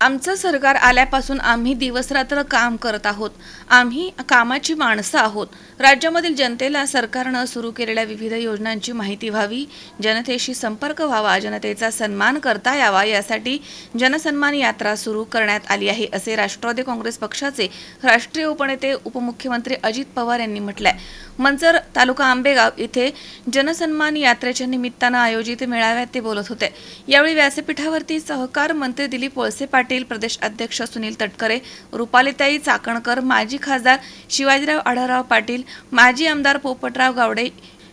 आमचं सरकार आल्यापासून आम्ही दिवसरात्र काम करत आहोत. आम्ही कामाची माणसं आहोत. राज्यामधील जनतेला सरकारनं सुरू केलेल्या विविध योजनांची माहिती व्हावी जनतेशी संपर्क व्हावा जनतेचा सन्मान करता यावा यासाठी जनसन्मान यात्रा सुरू करण्यात आली आहे असे राष्ट्रवादी काँग्रेस पक्षाचे राष्ट्रीय उपनेते उपमुख्यमंत्री अजित पवार यांनी म्हटलंय. मंचर तालुका आंबेगाव इथे जनसन्मान यात्रेच्या निमित्तानं आयोजित मेळाव्यात ते बोलत होते. यावेळी व्यासपीठावरती सहकार मंत्री दिलीप वळसे पाटील पाटील प्रदेश अध्यक्ष सुनील तटकरे रुपालीताई चाकणकर माजी खासदार शिवाजीराव आढळराव पाटील माजी आमदार पोपटराव गावडे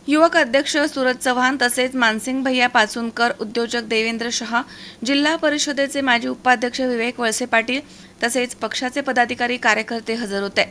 युवक अध्यक्ष सूरज चव्हाण तसेच मानसिंग भैया पाचुनकर उद्योजक देवेंद्र शहा जिल्हा परिषदेचे माजी उपाध्यक्ष विवेक वळसे पाटील तसेच पक्षाचे पदाधिकारी कार्यकर्ते हजर होते.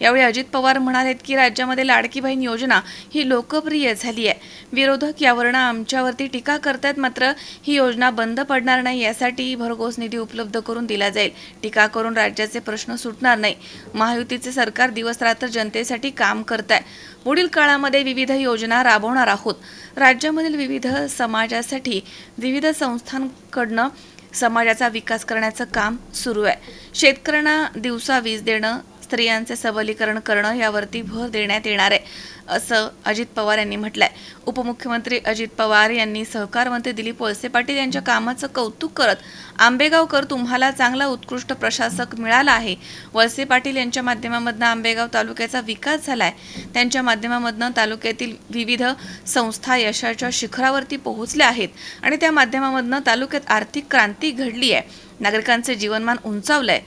यावेळी अजित पवार म्हणालेत की राज्यामध्ये लाडकी बहीण योजना ही लोकप्रिय झाली आहे. विरोधक यावरनं आमच्यावरती टीका करतात मात्र ही योजना बंद पडणार नाही यासाठी भरघोस निधी उपलब्ध करून दिला जाईल. टीका करून राज्याचे प्रश्न सुटणार नाही. महायुतीचे सरकार दिवस रात्र जनतेसाठी काम करत आहे पुढील काळामध्ये विविध योजना राबवणार आहोत. राज्यामधील विविध समाजासाठी विविध संस्थांकडनं समाजाचा विकास करण्याचं काम सुरू आहे. शेतकऱ्यांना दिवसा वीज देणं स्त्रियांचे सबलीकरण करणं यावरती भर देण्यात येणार आहे असं अजित पवार यांनी म्हटलंय. उपमुख्यमंत्री अजित पवार यांनी सहकार मंत्री दिलीप वळसे पाटील यांच्या कामाचं कौतुक करत आंबेगावकर तुम्हाला चांगला उत्कृष्ट प्रशासक मिळाला आहे. वळसे पाटील यांच्या माध्यमामधनं आंबेगाव तालुक्याचा विकास झालाय. त्यांच्या माध्यमामधनं तालुक्यातील विविध संस्था यशाच्या शिखरावरती पोहोचल्या आहेत आणि त्या माध्यमामधनं तालुक्यात आर्थिक क्रांती घडली आहे नागरिकांचे जीवनमान उंचावलंय.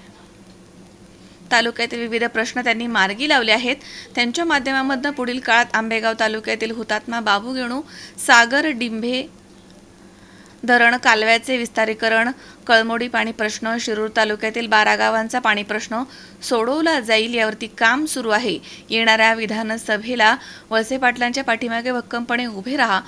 तालुक्यातील विविध प्रश्न त्यांनी मार्गी लावले आहेत. त्यांच्या माध्यमामधनं पुढील काळात आंबेगाव तालुक्यातील हुतात्मा बाबू गेणू सागर डिंभे धरण कालव्याचे विस्तारीकरण कळमोडी पाणी प्रश्न शिरूर तालुक्यातील बारा गावांचा पाणी प्रश्न सोडवला जाईल यावरती काम सुरू आहे. येणाऱ्या विधानसभेला वळसे पाटलांच्या पाठीमागे भक्कमपणे उभे राहा.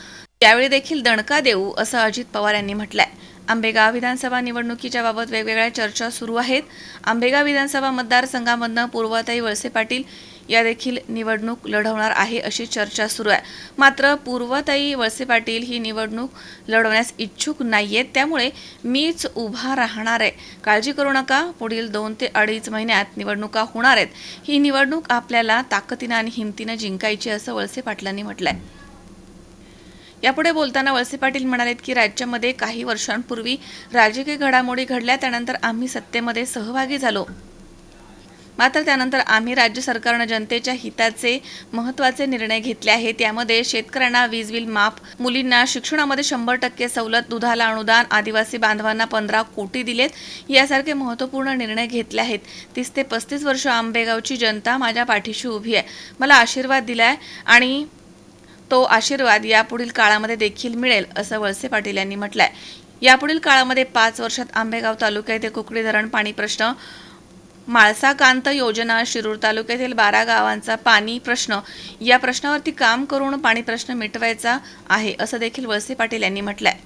यावेळी देखील दणका देऊ असं अजित पवार यांनी म्हटलंय. आंबेगाव विधानसभा निवडणुकीच्या बाबत वेगवेगळ्या चर्चा सुरू आहेत. आंबेगाव विधानसभा मतदारसंघामधनं पूर्वताई वळसे पाटील या देखील निवडणूक लढवणार आहे अशी चर्चा सुरू आहे. मात्र पूर्वताई वळसे पाटील ही निवडणूक लढवण्यास इच्छुक नाही आहेत त्यामुळे मीच उभा राहणार आहे. काळजी करू नका. पुढील दोन ते अडीच महिन्यात निवडणुका होणार आहेत. ही निवडणूक आपल्याला ताकदीनं आणि हिमतीनं जिंकायची असं वळसे पाटलांनी म्हटलं आहे यापुढे बोलताना वळसे पाटील म्हणालेत की राज्यामध्ये काही वर्षांपूर्वी राजकीय घडामोडी घडल्या त्यानंतर आम्ही सत्तेमध्ये सहभागी झालो. मात्र त्यानंतर आम्ही राज्य सरकारनं जनतेच्या हिताचे महत्त्वाचे निर्णय घेतले आहेत. त्यामध्ये शेतकऱ्यांना वीज बिल माफ मुलींना शिक्षणामध्ये शंभर टक्के सवलत दुधाला अनुदान आदिवासी बांधवांना पंधरा कोटी दिलेत यासारखे महत्त्वपूर्ण निर्णय घेतले आहेत. तीस ते पस्तीस वर्ष आंबेगावची जनता माझ्या पाठीशी उभी आहे. मला आशीर्वाद दिलाय आणि तो आशीर्वाद यापुढील काळामध्ये देखील मिळेल असं वळसे पाटील यांनी म्हटलंय. यापुढील काळामध्ये पाच वर्षात आंबेगाव तालुक्यातील कुकडी धरण पाणी प्रश्न माळसाकांत योजना शिरूर तालुक्यातील बारा गावांचा पाणी प्रश्न या प्रश्नावरती काम करून पाणी प्रश्न मिटवायचा आहे असं देखील वळसे पाटील यांनी म्हटलंय.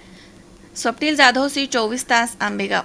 स्वप्नील जाधव सी चोवीस तास आंबेगाव.